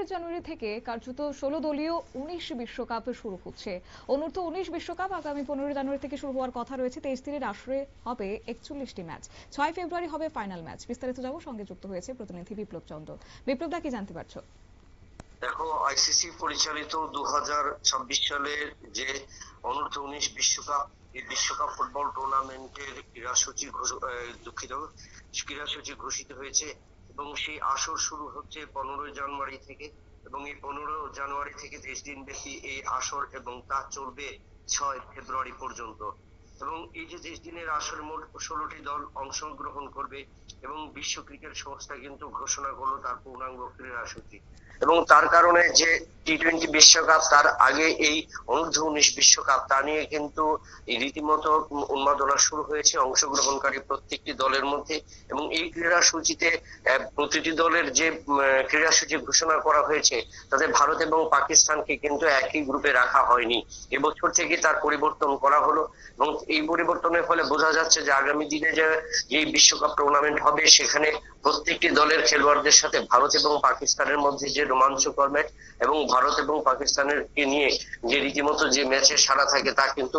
পনেরো জানুয়ারি থেকে কার্যত ষোলো দলীয় উনিশ বিশ্বকাপ শুরু হচ্ছে। অনূর্ধ্ব উনিশ বিশ্বকাপ আগামী পনেরো জানুয়ারি থেকে শুরু হওয়ার কথা রয়েছে। তেইশ দিনের আসরে হবে একচল্লিশটি ম্যাচ। ছয় ফেব্রুয়ারি হবে ফাইনাল ম্যাচ। বিস্তারিত যাব সঙ্গে যুক্ত হয়েছে প্রতিনিধি বিপ্লব চন্দ্র। বিপ্লব দা কি জানতে পারছ? দেখো আইসিসি পরিচালিত দু হাজার ছাব্বিশ সালের যে অনূর্ধ্ব উনিশ বিশ্বকাপ এই বিশ্বকাপ ফুটবল টুর্নামেন্টের ক্রীড়াসূচি ঘোষ- আহ, দুঃখিত ক্রীড়াসূচি ঘোষিত হয়েছে এবং সেই আসর শুরু হচ্ছে পনেরোই জানুয়ারি থেকে। এবং এই পনেরো জানুয়ারি থেকে তেইশ দিন ব্যাপী এই আসর এবং তা চলবে ছয় ফেব্রুয়ারি পর্যন্ত। এবং এই যে দেশ দিনের আসরে মোট ষোলোটি দল অংশগ্রহণ করবে এবং বিশ্ব ক্রিকেট সংস্থা কিন্তু ঘোষণা করল তার পূর্ণাঙ্গ ক্রীড়াসূচি। এবং তার কারণে যে টি টোয়েন্টি বিশ্বকাপ, তার আগে এই অনূর্ধ্ব উনিশ বিশ্বকাপ, তা নিয়ে কিন্তু রীতিমতো উন্মাদনা শুরু হয়েছে, অংশগ্রহণকারী প্রত্যেকটি দলের মধ্যে। এবং এই ক্রীড়া সূচিতে প্রতিটি দলের যে ক্রীড়া সূচি ঘোষণা করা হয়েছে, তাতে ভারত এবং পাকিস্তানকে কিন্তু একই গ্রুপে রাখা হয়নি। এবছর থেকে তার পরিবর্তন করা হলো এবং এই পরিবর্তনের ফলে বোঝা যাচ্ছে যে আগামী দিনে যে যে বিশ্বকাপ টুর্নামেন্ট হবে, সেখানে প্রত্যেকটি দলের খেলোয়াড়দের সাথে ভারত এবং পাকিস্তানের মধ্যে যে রোমাঞ্চকর ম্যাচ এবং ভারত এবং পাকিস্তানের কে নিয়ে যে রীতিমতো যে ম্যাচে সারা থাকে, তা কিন্তু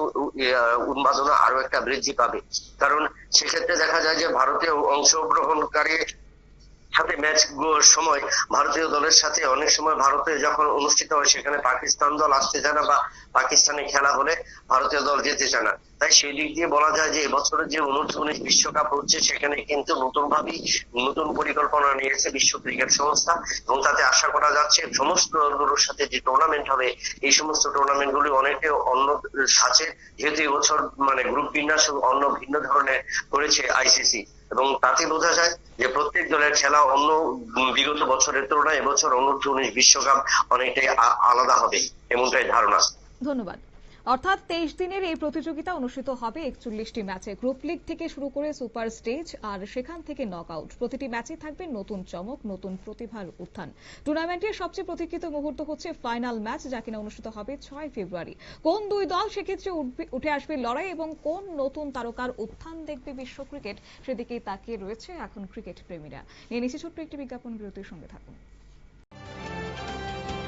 উন্মাদনা আরও একটা বৃদ্ধি পাবে। কারণ সেক্ষেত্রে দেখা যায় যে ভারতে অংশগ্রহণকারী সাথে ম্যাচ সময় ভারতীয় দলের সাথে অনেক সময় ভারতে যখন অনুষ্ঠিত হয়, সেখানে পাকিস্তান দল আসতে চায় না বা পাকিস্তানে খেলা হলে ভারতীয় দল যেতে চায় না। তাই সেই দিক দিয়ে বলা যায় যে এবছরের যে উনিশ বিশ্বকাপ হচ্ছে, সেখানে কিন্তু নতুন ভাবেই নতুন পরিকল্পনা নিয়েছে বিশ্ব ক্রিকেট সংস্থা এবং তাতে আশা করা যাচ্ছে সমস্ত দলগুলোর সাথে যে টুর্নামেন্ট হবে, এই সমস্ত টুর্নামেন্ট গুলি অনেকে অন্য আছে যেহেতু এবছর মানে গ্রুপ বিন্যাস অন্য ভিন্ন ধরনের করেছে আইসিসি এবং তাতে বোঝা যায় যে প্রত্যেক দলের খেলা অন্য বিগত বছরের তুলনায় এবছর অনূর্ধ্ব উনিশ বিশ্বকাপ অনেকটাই আলাদা হবে, এমনটাই ধারণা। ধন্যবাদ। অর্থাৎ তেইশ দিনের এই প্রতিযোগিতা অনুষ্ঠিত হবে একচল্লিশটি ম্যাচে। গ্রুপ লিগ থেকে শুরু করে সুপার স্টেজ আর সেখান থেকে নক আউট প্রতিটি ম্যাচে থাকবে নতুন চমক, নতুন প্রতিভার উত্থান। টুর্নামেন্টের সবচেয়ে প্রতীক্ষিত মুহূর্ত হচ্ছে ফাইনাল ম্যাচ, যা কিনা অনুষ্ঠিত হবে ছয় ফেব্রুয়ারি। কোন দুই দল সেক্ষেত্রে উঠে আসবে লড়াই এবং কোন নতুন তারকার উত্থান দেখবে বিশ্ব ক্রিকেট, সেদিকেই তাকিয়ে রয়েছে এখন ক্রিকেট প্রেমীরা। নিয়ে নিচ্ছে ছোট্ট একটি বিজ্ঞাপন বিরতির সঙ্গে থাকুন।